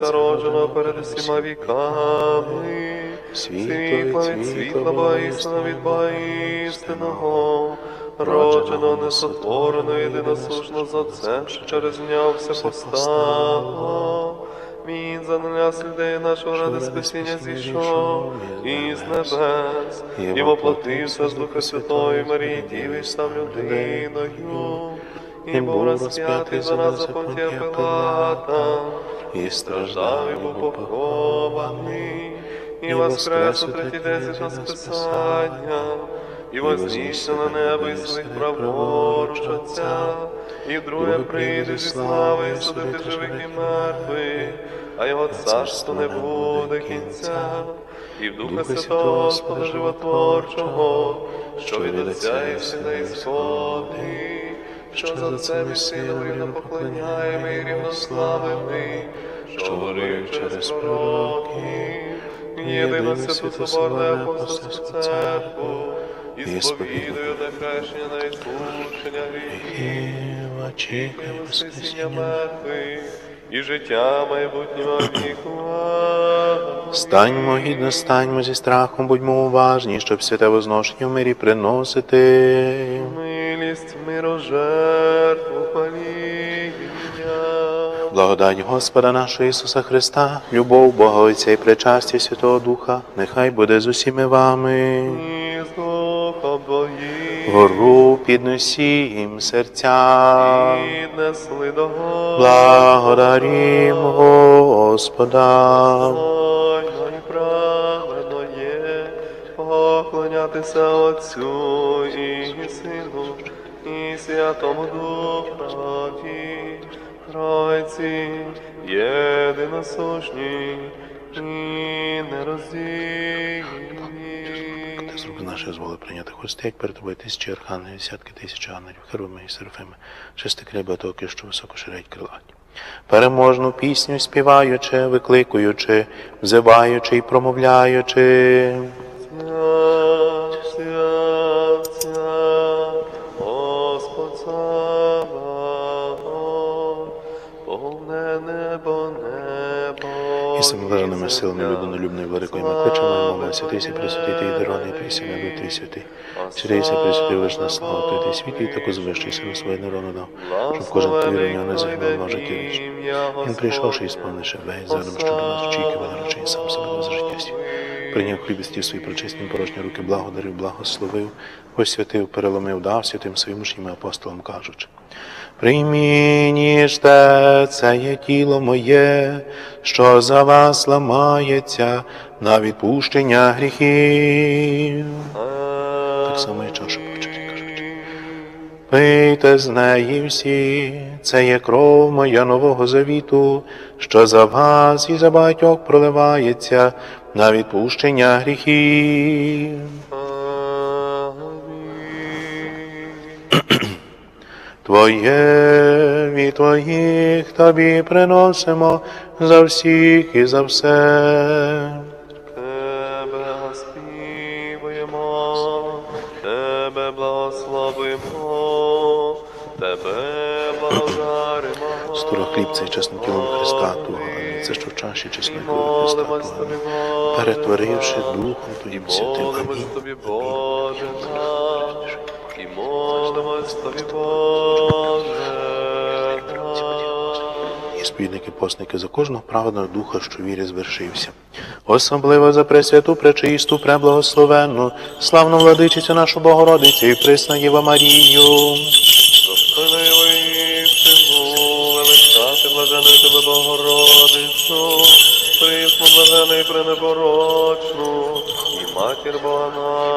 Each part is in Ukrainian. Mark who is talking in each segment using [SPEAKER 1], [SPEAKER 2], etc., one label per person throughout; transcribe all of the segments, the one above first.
[SPEAKER 1] народженого перед усіма віками. Світло від світла, воістина від воістиного, роджено, несотворено, єдиносушно за Отцем, що через нього все постало. Він за нас людей нашого ради спасіння зійшов із небес, і воплотився з Духа Святої Марії Діви, став людиною, і був розп'ятий за нас за Понтія Пилата, і страждав, і був похований, і воскрес у третій день згідно з Писання, і вознісся на небо і своїх праворуч Отця, і вдруге прийде зі слави і судити живих і мертвих, а його царство не буде кінця, і в Духа Святого Господа Животворчого, що від Отця і всіда і сходить, що за і Сином рівно поклоняємо і рівнославимо, що говорив через пророків, єдину святу соборну апостольську церкву, і сповідую на хрещення на відпущення гріхів,
[SPEAKER 2] очікує
[SPEAKER 1] воскресіння мертвих, і життя майбутнього віку.
[SPEAKER 2] Станьмо гідно, станьмо зі страхом, будьмо уважні, щоб святе возношення в мирі приносити.
[SPEAKER 1] Милість, мирожертву, хваління.
[SPEAKER 2] Благодать Господа нашого Ісуса Христа, любов Бога Отця і причастя Святого Духа, нехай буде з усіми вами.
[SPEAKER 1] І з духом
[SPEAKER 2] Гору підносім серця.
[SPEAKER 1] Піднесли до Господа.
[SPEAKER 2] Благодарім Господа.
[SPEAKER 1] І праведно є поклонятися Отцю і Сину і Святому Духові, Тройці єдиносушні і нероздільні.
[SPEAKER 2] Ти з рук наших зволи прийняти хости, як перед тобою тисячі архангелів, десятки тисяч ангелів, херуми і серафими, шести крила токи, що високо ширять крилаті. Переможну пісню співаючи, викликуючи, взиваючи і промовляючи. І самовиженими силами людинолюбної великої ми кличемо і пресвятий, і дарований сина, твій святий. Святийся, пресвятий, лиш на славу, той ти світ, і таку звищийся на своє народу дав, щоб кожен повірив нього не загинув на життя вічне. Він прийшовши і сповнивши весь задум, що до нас очікував, наречень сам себе на життя. Прийняв хліб і стів свої причесні порожні руки, благодарив, благословив, освятив, переломив, дав святим своїм учням і апостолам кажучи. Приймініжте, це є тіло моє, що за вас ламається на відпущення гріхів. Так само і чашу почали, кажучи. Пийте з неї всі, це є кров моя нового завіту, що за вас і за багатьох проливається на відпущення гріхів. Твоє від твоїх тобі приносимо за всіх і за все.
[SPEAKER 1] Тебе співаємо, Тебе благословимо, Тебе благодаримо.
[SPEAKER 2] Стора хлібця і чесним тілом Христа Твого, а це що в чаші чесної крові Христа Твого. Перетворивши Духом Твоїм святим. Амінь.
[SPEAKER 1] тобі, Боже молимось тобі, Боже.
[SPEAKER 2] І спільники постники за кожного праведного духа, що вірі звершився. Особливо за пресвяту, пречисту, преблагословенну, славну владичицю нашу Богородицю і присна Єва Марію.
[SPEAKER 1] Достойно істину, величати блаженої тебе Богородицю, присну блажену і пренепорочну, і матір Бога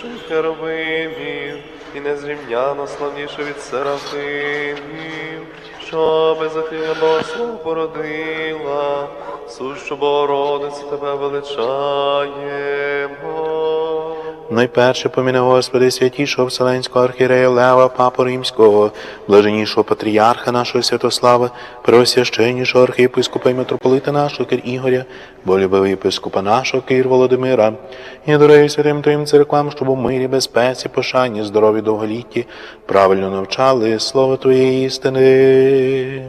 [SPEAKER 1] чесніших херовимів, і незрівняно славніше від серафимів, що без затія Богослов породила, сущу Богородицю тебе величаємо.
[SPEAKER 2] Найперше поміне Господи святішого Вселенського архірея Лева, Папу Римського, блаженнішого патріарха нашого Святослава, преосвященнішого архієпископа і митрополита нашого Кир Ігоря, болюбивого єпископа нашого Кир Володимира, і дорогі святим Твоїм церквам, щоб у мирі, безпеці, пошані, здорові, довголітті, правильно навчали слово Твоєї істини.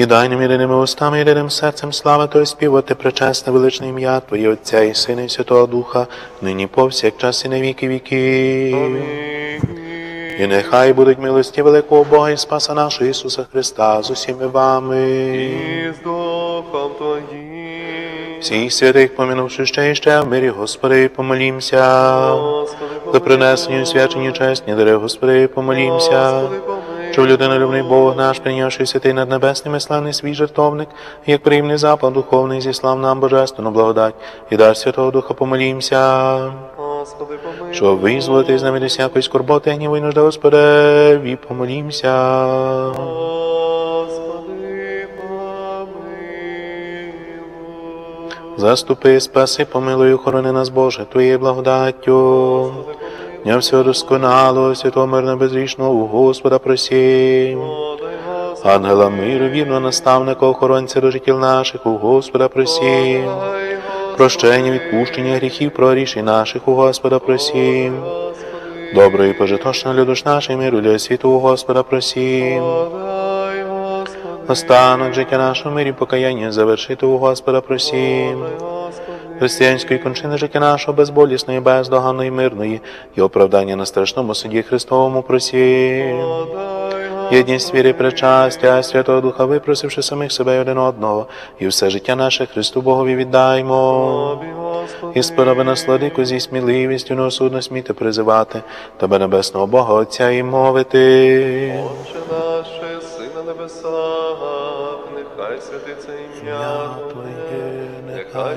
[SPEAKER 1] І
[SPEAKER 2] дай нам єдиними устами, єдиним серцем слава Твої співати пречесне величне ім'я Твоє Отця і Сина і Святого Духа, нині повсякчас і на віки віків. І нехай будуть милості великого Бога і Спаса нашого Ісуса Христа з усіми вами.
[SPEAKER 1] І з Духом Твоїм.
[SPEAKER 2] Всіх святих, помінувши ще і ще в мирі, Господи, помолімся. За принесені свячені чесні дари, Господи, помолімся.
[SPEAKER 1] Господи, помилуй.
[SPEAKER 2] Щоб людинолюбний Бог наш, прийнявши святий над небесними славний свій жертовник, як приємний запад духовний, зіслав нам божественну благодать, і дар Святого Духа помолімся.
[SPEAKER 1] Господи, помилуй.
[SPEAKER 2] Щоб визволити з нами від всякої скорботи, гніву і нужди, Господи, помолімся.
[SPEAKER 1] Господи, помилуй.
[SPEAKER 2] Заступи, спаси, помилуй, охорони нас, Боже, Твоєю благодаттю. Дня всього досконалого, святого мирно безрічного, у Господа просім. Ангела миру, вірного наставника, охоронця до життів наших, у Господа просім. Прощення, відпущення гріхів, прорішень наших, у Господа просім.
[SPEAKER 1] Господи,
[SPEAKER 2] Доброї пожитошна людош нашої миру, для світу, у Господа просім. Останок життя нашого мирі, покаяння завершити, у Господа просім. Християнської кончини життя нашого безболісної, бездоганної, мирної, і оправдання на страшному суді Христовому просім. Єдність віри, причастя, Святого Духа, випросивши самих себе і один одного, і все життя наше Христу Богові віддаймо. І сподоби нас, владику, зі сміливістю неосудно сміти призивати Тебе, небесного Бога, Отця і мовити.
[SPEAKER 1] Отче наш, що єси на небесах, нехай святиться ім'я Твоє, нехай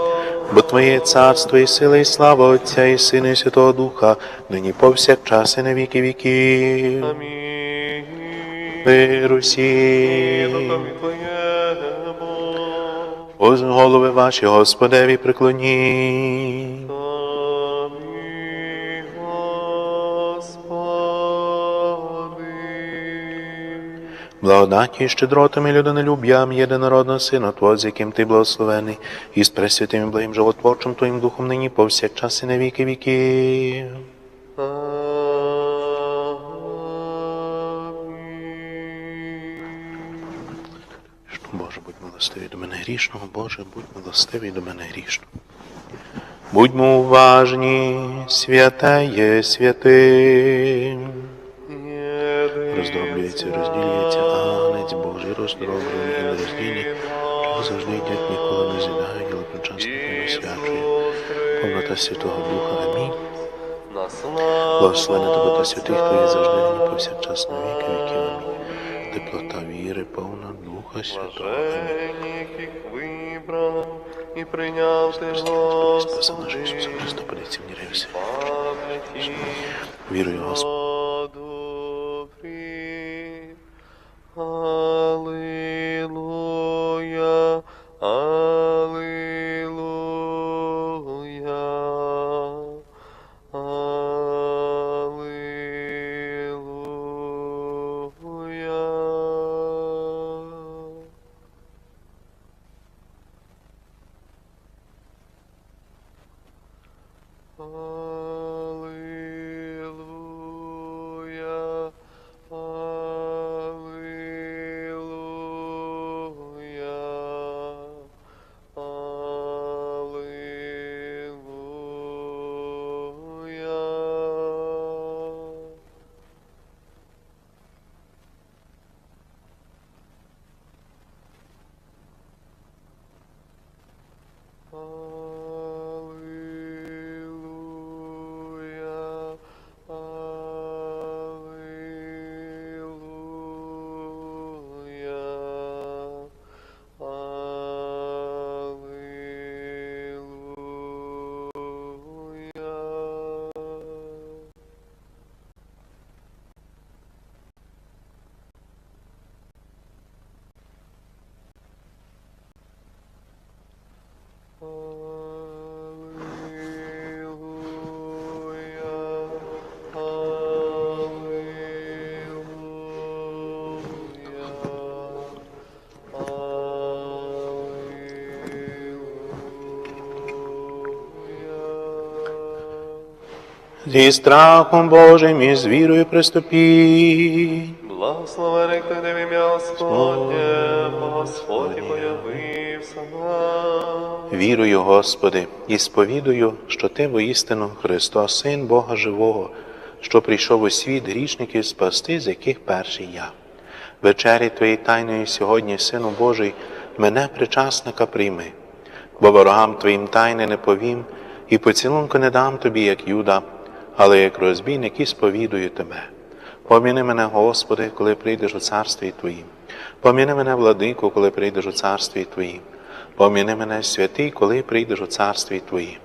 [SPEAKER 2] Бо Твоє царство і сила, і слава Отця і Сина, і Святого Духа, нині повсякчас і на віки віків.
[SPEAKER 1] Амінь.
[SPEAKER 2] Мир усім. Ось голови ваші, Господеві, преклоніть. Благодаті і щедротами людинолюб'ям єдинородного Сина Твого, з яким Ти благословений, і з пресвятим і благим животворчим Твоїм Духом нині повсякчас і на віки.
[SPEAKER 1] Амінь.
[SPEAKER 2] Боже, будь милостивий до мене грішного, Боже, будь милостивий до мене грішного. Будьмо уважні, святе є святим. Роздроблюється, розділюється агнець Божий, роздроблений і нероздільний, що завжди йдять, ніколи не з'їдає, але причасно не освячує. Повнота Святого Духа. Амінь.
[SPEAKER 1] Славу
[SPEAKER 2] тобі та святих Твоїх завжди нині повсякчас на віки віків. Амінь. Теплота віри, повна Духа Святого. Амінь.
[SPEAKER 1] І прийняв ти, Господи,
[SPEAKER 2] Спаси наш Ісус Христос, мені ревся. Вірую, Господи.
[SPEAKER 1] Holy.
[SPEAKER 2] Зі страхом Божим і з вірою приступіть.
[SPEAKER 1] Благословений хто в ім'я Господнє, Господь появився нам.
[SPEAKER 2] Вірую, Господи, і сповідую, що Ти воістину Христос, Син Бога Живого, що прийшов у світ грішників спасти, з яких перший я. Вечері Твоєї тайної сьогодні, Сину Божий, мене причасника прийми, бо ворогам Твоїм тайни не повім, і поцілунку не дам Тобі, як Юда, але як розбійник і сповідую Тебе. Поміни мене, Господи, коли прийдеш у царстві Твоїм. Поміни мене, владику, коли прийдеш у царстві Твоїм. Поміни мене, святий, коли прийдеш у царстві Твоїм.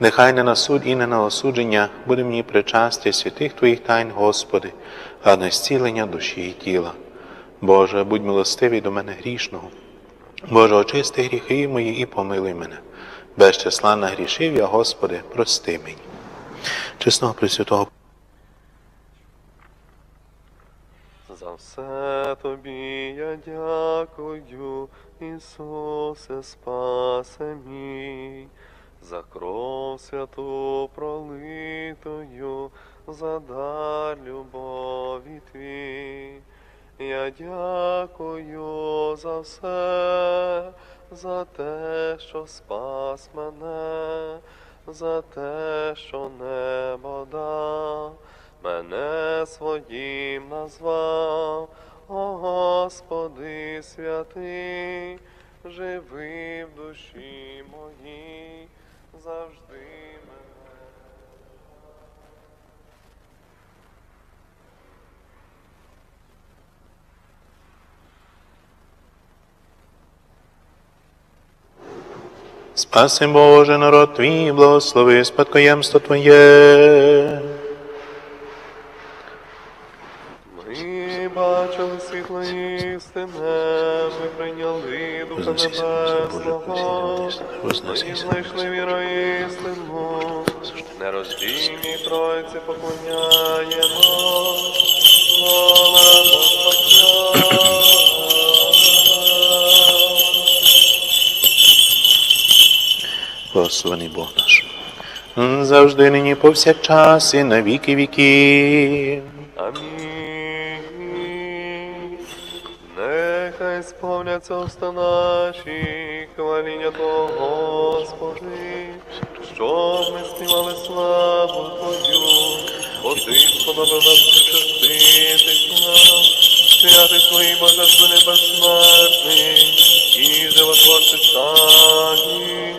[SPEAKER 2] Нехай не на суд і не на осудження буде мені причастя святих Твоїх тайн, Господи, а на зцілення душі і тіла. Боже, будь милостивий до мене грішного. Боже, очисти гріхи мої і помилуй мене. Без числа нагрішив я, Господи, прости мені. Чесного Пресвятого
[SPEAKER 1] За все тобі я дякую, Ісусе, спасе мій, за кров святу пролитою, за дар любові твій. Я дякую за все, за те, що спас мене, за те, що небо дав мене своїм назвав, о Господи святий, живи в душі моїй, завжди мене.
[SPEAKER 2] Спаси Боже, народ Твій, благослови спадкоємство Твоє.
[SPEAKER 1] Ми бачили світло істине, ми прийняли Духа Небесного, ми знайшли вірою істину, нероздільній Тройці поклоняємо,
[SPEAKER 2] повсякчас і на віки віків.
[SPEAKER 1] Амінь. Нехай сповняться уста наші, хваління Твого, Господи, щоб ми співали славу Твою, бо Ти сподобав нас причаститись нам, святий Твої божествени безсмертний, і животворчий тані.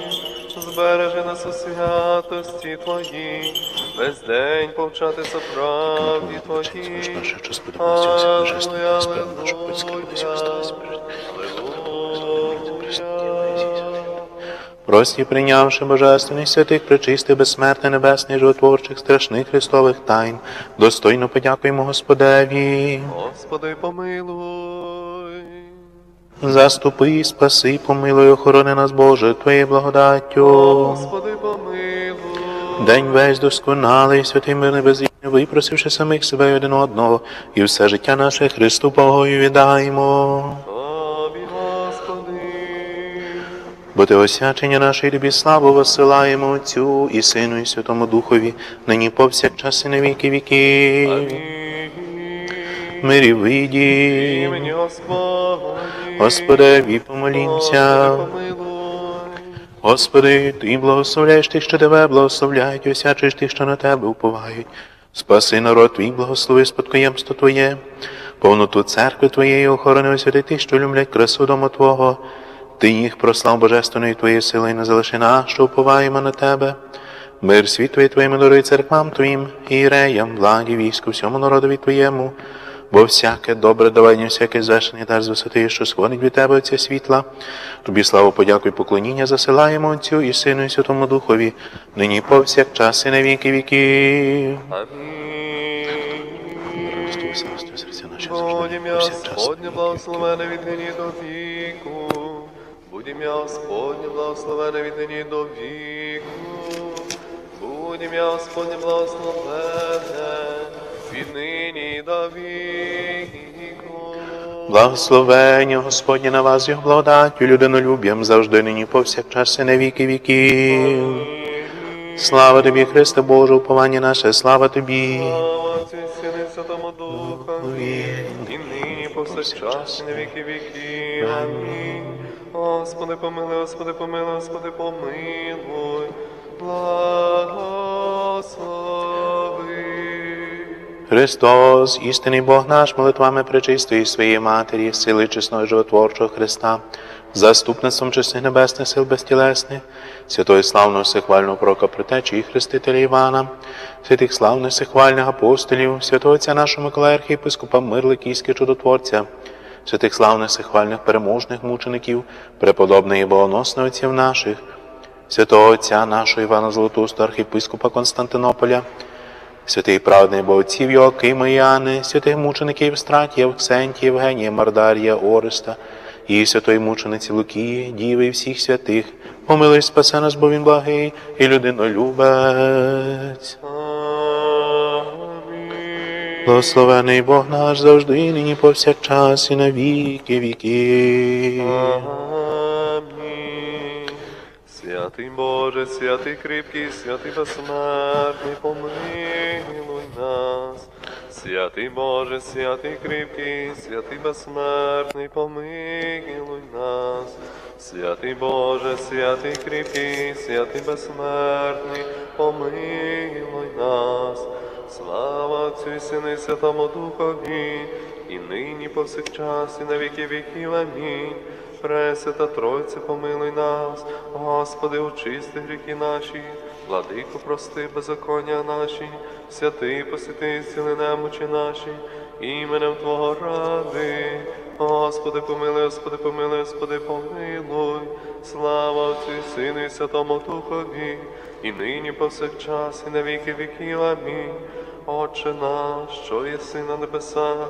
[SPEAKER 1] Збережи нас у святості Твоїй, весь день повчатися правді
[SPEAKER 2] польська кудись. Прості, прийнявши божественних святих, пречистих, безсмертних, небесних, животворчих, страшних Христових тайн, достойно подякуємо Господеві.
[SPEAKER 1] Господи, помилуй.
[SPEAKER 2] Заступи, спаси, помилуй, охорони нас, Боже, Твоєю благодаттю.
[SPEAKER 1] Господи, помилуй.
[SPEAKER 2] День весь досконалий, святий мирний безвільний, випросивши самих себе один одного, і все життя наше Христу Богою віддаємо.
[SPEAKER 1] Тобі, Господи.
[SPEAKER 2] Бо ти осячення нашої тобі славу посилаємо Отцю і Сину, і Святому Духові, нині повсякчас і на віки віків.
[SPEAKER 1] Амінь.
[SPEAKER 2] Мирі вийді,
[SPEAKER 1] Господні.
[SPEAKER 2] Помолімся.
[SPEAKER 1] Господи.
[SPEAKER 2] Господи, Ти благословляєш тих, що тебе благословляють, і тих, що на тебе уповають. Спаси народ твій, благослови спадкоємство Твоє, повноту церкви Твоєї охорони освяти тих, що люблять красу дому Твого. Ти їх прослав божественної Твоєї сили, і не залиши нас, що уповаємо на Тебе. Мир світові Твоїм даруй церквам Твоїм, іреям, владі, війську, всьому народові Твоєму. Бо всяке добре давання, всяке звершення дар з висоти, що сходить від тебе оця світла. Тобі славу, подяку і поклоніння засилаємо Отцю і Сину, і Святому Духові, нині повсякчас і на віки
[SPEAKER 1] ім'я
[SPEAKER 2] повсякчас.
[SPEAKER 1] Благословене від нині до віку. Будь ім'я Господнє благословене від нині до віку. Будь ім'я Господнє благословене від нині до віку.
[SPEAKER 2] Благословення Господнє на вас, його благодаттю, людинолюб'ям, завжди нині повсякчас і на віки віків. Слава тобі, Христе Боже, уповання наше, слава тобі.
[SPEAKER 1] Святому Духові, і нині повсякчас, і на віки. Амінь. Господи, помилуй, Господи, помилуй, Господи, помилуй. Благослови.
[SPEAKER 2] Христос, істинний Бог наш, молитвами пречистої своєї Матері, сили чесного животворчого Христа, заступництвом чесних небесних сил безтілесних, святої славного всехвального пророка Протечі і Хрестителя Івана, святих славних всехвальних апостолів, святого Отця нашого Миколая Архієпископа Мирли чудотворця, святих славних всехвальних переможних мучеників, преподобних і богоносних отців наших, святого Отця нашого Івана Золотуста, архієпископа Константинополя, Святий праведний Богоців Йоакима і Яни, святих мучеників Стратія, Авксентія, Євгенія, Мардарія, Ореста, і святої мучениці Лукії, Діви і всіх святих, помилуй спасе нас, бо він благий і людинолюбець. Благословений Бог наш завжди, нині повсякчас, і на віки віки.
[SPEAKER 1] Святий Боже, святий кріпкий, святий безсмертний, помилуй нас. Святий Боже, святий кріпкий, святий безсмертний, помилуй нас. Святий Боже, святий кріпкий, святий безсмертний, помилуй нас. Слава Отцю і Сину Святому Духові, і нині повсякчас, і на віки віків. Амінь. Пресвята Тройце, помилуй нас, Господи, очисти гріхи наші, владико, прости беззаконня наші, святий посвяти, зціли немочі наші, іменем Твого ради. Господи, помилуй, Господи, помилуй, Господи, помилуй. Слава Отцю і Сину і Святому Духові, і нині повсякчас, і на віки віків. Амінь. Отче наш, що єси на небесах,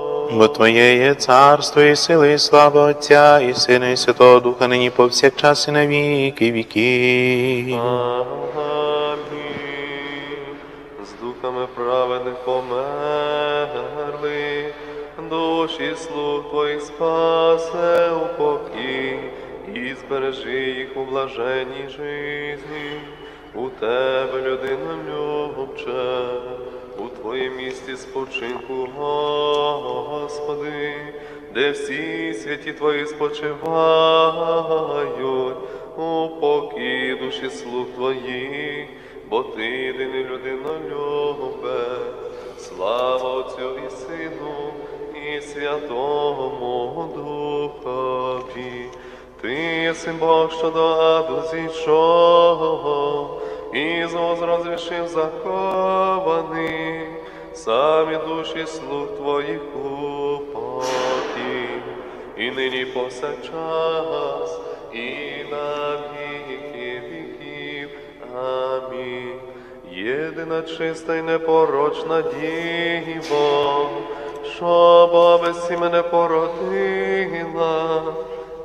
[SPEAKER 2] Бо Твоє є царство і сили, і слава Отця, і Сина, і Святого Духа, нині повсякчас, і на віки віки.
[SPEAKER 1] З духами праведних померли, душі слуг твоїх спасе у покій, і збережи їх у блаженній житті. У тебе, людина любче, у твоїм місті спочинку, Господи, де всі святі твої спочивають, у покій душі слуг твоїх, бо ти єдиний людина любе, слава Отцю і Сину, і Святому Духові. Ти єси Бог, що до аду зійшов, і з воз розвішив захований, самі душі слуг твоїх у покій, і нині повсякчас, і на віки віків. Амінь. Єдина чиста й непорочна діво, що Бога мене породила,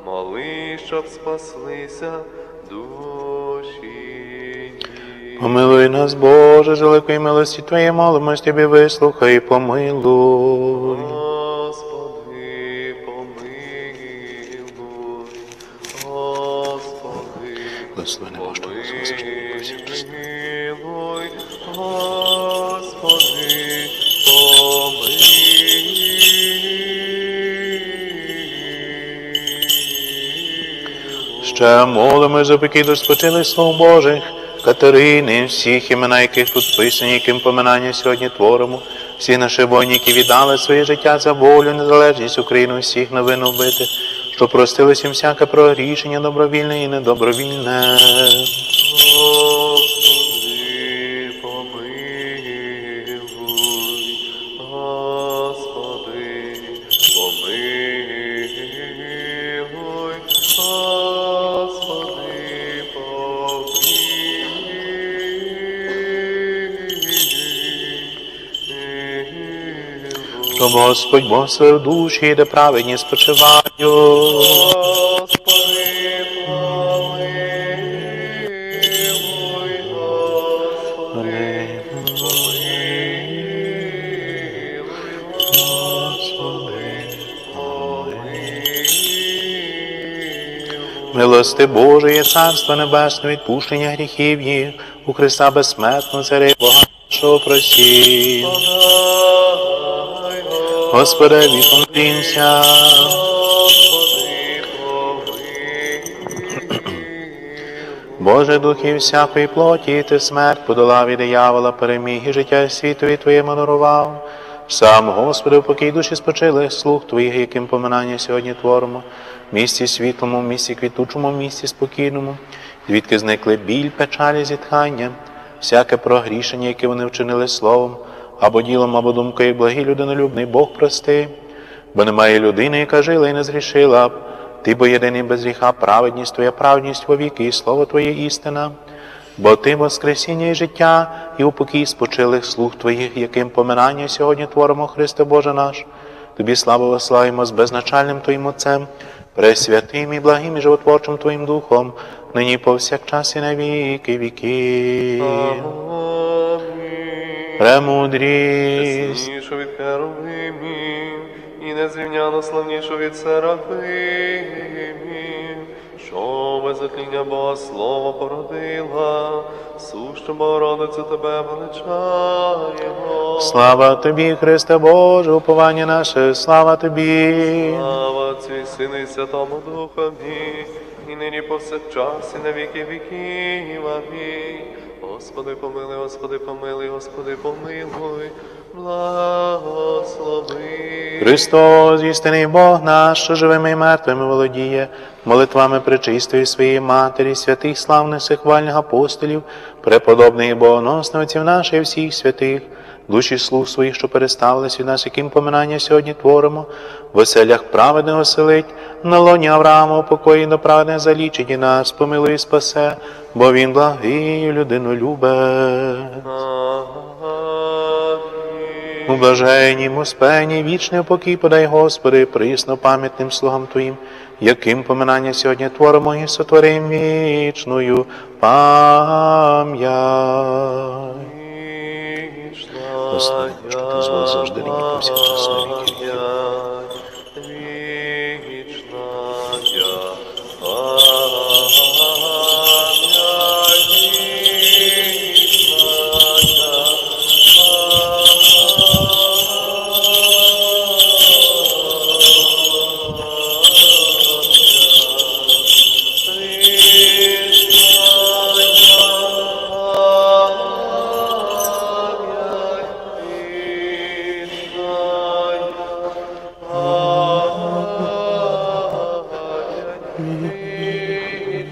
[SPEAKER 1] моли, щоб спаслися.
[SPEAKER 2] Помилуй нас, Боже, з великої милості Твоєї молимось Тобі вислухай і помилуй.
[SPEAKER 1] Господи, помилуй, Господи,
[SPEAKER 2] Благословений Боже,
[SPEAKER 1] помилуй, Господи, помилуй.
[SPEAKER 2] Ще молимо за покій до спочилих слов Божих, Катерини, всіх імена, яких тут писані, яким поминання сьогодні творимо, всі наші воїни, віддали своє життя за волю, незалежність України, всіх новин вбити, що простилось їм всяке прорішення добровільне і недобровільне. Господь Бог своїх душі, де праведні спочивають.
[SPEAKER 1] Господи, помилуй, Господи,
[SPEAKER 2] Милости Божої, Царство Небесне, відпущення гріхів їх, у Христа безсмертно, царя Бога нашого просі. Господи,
[SPEAKER 1] помилуй.
[SPEAKER 2] Боже, духів всякої плоті, ти смерть подолав і диявола, переміг і життя світові Твоєму дарував. Сам, Господи, покій душі спочилих слух Твоїх, яким поминання сьогодні творимо, в місті світлому, в місті квітучому, в місті спокійному, звідки зникли біль, печалі, зітхання, всяке прогрішення, яке вони вчинили словом, або ділом, або думкою, благий людинолюбний Бог прости. Бо немає людини, яка жила і не згрішила б. Ти бо єдиний без гріха, праведність Твоя, праведність вовіки, і слово Твоє істина. Бо Ти воскресіння і життя, і упокій спочилих слуг Твоїх, яким поминання сьогодні творимо, Христе Боже наш. Тобі славу виславимо з безначальним Твоїм Отцем, пресвятим і благим і животворчим Твоїм Духом, нині повсякчас і на віки віки. Премудрість.
[SPEAKER 1] Сильнішу від Херовимів, і незрівняно славнішу від Серафимів, що без отління Бога Слово породила, сущу Богородицю тебе величаємо.
[SPEAKER 2] Слава Тобі, Христе Боже, уповання наше, слава Тобі.
[SPEAKER 1] Слава Отцю Сину і Святому Духові, і нині повсякчас, і на віки віків. Амінь. Господи, помилуй, Господи, помилуй, Господи, помилуй, благослови.
[SPEAKER 2] Христос, істинний Бог наш, що живими і мертвими володіє, молитвами причистої своєї Матері, святих славних сихвальних апостолів, преподобних і богоносних отців наших всіх святих, душі слуг своїх, що переставились від нас, яким поминання сьогодні творимо, в оселях праведного селить, на лоні Авраама покої до праведне залічить і нас, помилуй і спасе, бо він благий людину любе. У блаженнім успенні вічний покій подай, Господи, присно пам'ятним слугам Твоїм, яким поминання сьогодні творимо і сотворим вічною пам'ять. Господи, що ти звав завжди нині повсякчас на віки віків.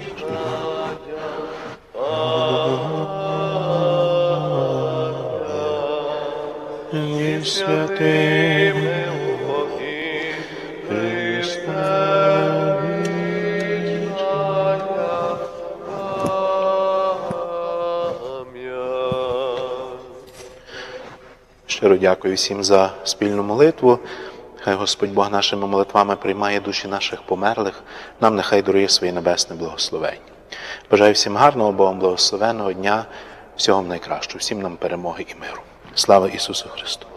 [SPEAKER 2] І святим Щиро дякую всім за спільну молитву. Хай Господь Бог нашими молитвами приймає душі наших померлих, нам нехай дарує своє небесне благословення. Бажаю всім гарного Богом благословенного дня, всього найкращого, всім нам перемоги і миру. Слава Ісусу Христу!